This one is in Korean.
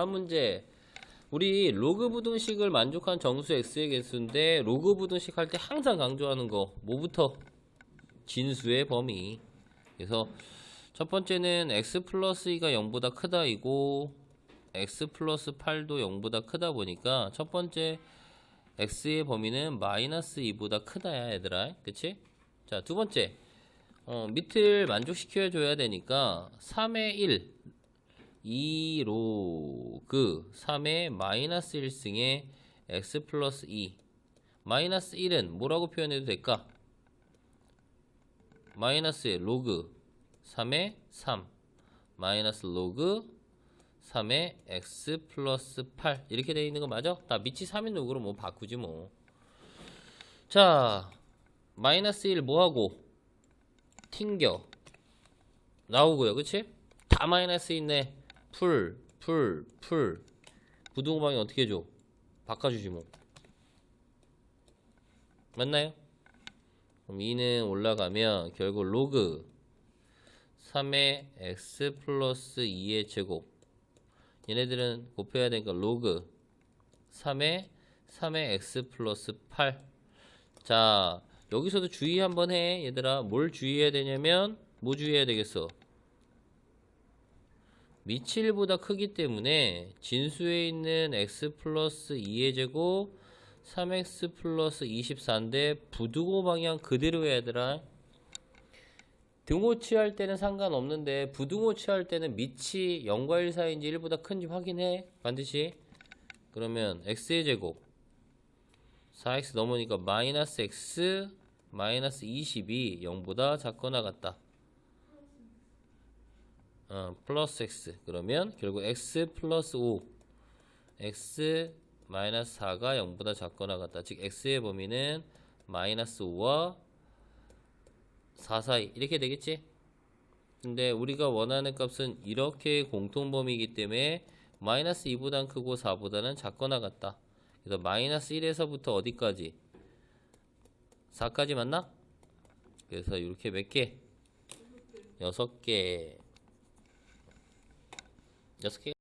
다음 문제. 우리 로그 부등식을 만족한 정수 x의 개수인데 로그 부등식 할 때 항상 강조하는 거 뭐부터? 진수의 범위. 그래서 첫 번째는 x 플러스 2가 0보다 크다 이고 x 플러스 8도 0보다 크다 보니까 첫 번째 x의 범위는 마이너스 2보다 크다야 얘들아 그치? 자 두 번째 어, 밑을 만족시켜 줘야 되니까 3의 1 2로그 3의 마이너스 1승의 x 플러스 2 마이너스 1은 뭐라고 표현해도 될까? 마이너스 로그 3의 3 마이너스 로그 3의 x 플러스 8 이렇게 되어 있는 거 맞아? 다 밑이 3인 로그로 뭐 바꾸지 뭐. 자 마이너스 1 뭐하고 튕겨 나오고요 그치? 다 마이너스 있네 풀 풀 풀. 부등호방이 어떻게 해줘? 바꿔주지 뭐. 맞나요? 그럼 2는 올라가면 결국 로그. 3의 x 플러스 2의 제곱. 얘네들은 곱해야 되니까 로그. 3의 3의 x 플러스 8 자 여기서도 주의 한번 해 얘들아. 뭘 주의해야 되냐면 뭐 주의해야 되겠어 1보다 크기 때문에 진수에 있는 x 플러스 2의 제곱 3x 플러스 24인데 부등호 방향 그대로 해야 되라 등호치 할 때는 상관없는데 부등호치 할 때는 밑이 0과 1 사이인지 1보다 큰지 확인해 반드시. 그러면 x의 제곱 4x 넘으니까 마이너스 x 마이너스 20이 0보다 작거나 같다 어, 플러스 x 그러면 결국 x 플러스 5 x 마이너스 4가 0보다 작거나 같다. 즉 x의 범위는 마이너스 5와 4 사이. 이렇게 되겠지? 근데 우리가 원하는 값은 이렇게 공통 범위이기 때문에 마이너스 2보단 크고 4보다는 작거나 같다. 그래서 마이너스 1에서부터 어디까지? 4까지 맞나? 그래서 이렇게 몇 개? 6개 6개